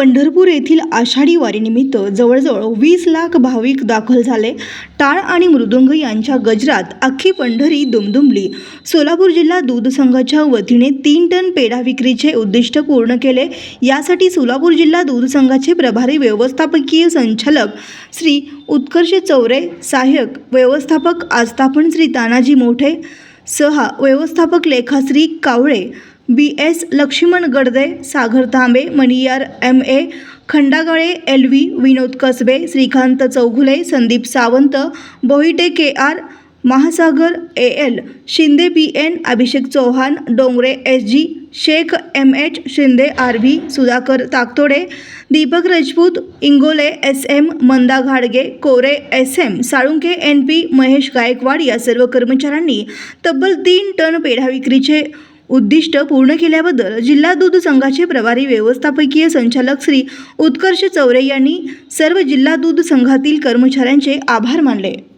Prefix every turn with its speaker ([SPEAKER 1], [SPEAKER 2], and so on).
[SPEAKER 1] पंढरपूर येथील आषाढी वारीनिमित्त जवळजवळ वीस लाख भाविक दाखल झाले. टाळ आणि मृदुंग यांच्या गजरात अख्खी पंढरी दुमदुमली. सोलापूर जिल्हा दूध संघाच्या वतीने तीन टन पेढा विक्रीचे उद्दिष्ट पूर्ण केले. यासाठी सोलापूर जिल्हा दूध संघाचे प्रभारी व्यवस्थापकीय संचालक श्री उत्कर्ष चौरे सहाय्यक व्यवस्थापक आस्थापन श्री तानाजी मोठे सहा व्यवस्थापक Lekhashri Kawale B S Laxman Gadade Sagar Tambe Maniyar M A Khandagale L V Vinod Kasbe Shrikant Chaughule Sandeep Sawant Bohite K R Mahasagar A L Shinde B N Abhishek Chauhan Dongre S G Shaikh M H Shinde R V Sudhakar Takatode Deepak Rajput Ingole S M Manda घाडगे Kore S M Salunke N P Mahesh Gaikwad या सर्व कर्मचाऱ्यांनी तब्बल तीन ton peda विक्रीचे उद्दिष्ट पूर्ण केल्याबद्दल जिल्हा दूध संघाचे प्रभारी व्यवस्थापकीय संचालक श्री उत्कर्ष चौरे यांनी सर्व जिल्हा दूध संघातील कर्मचाऱ्यांचे आभार मानले.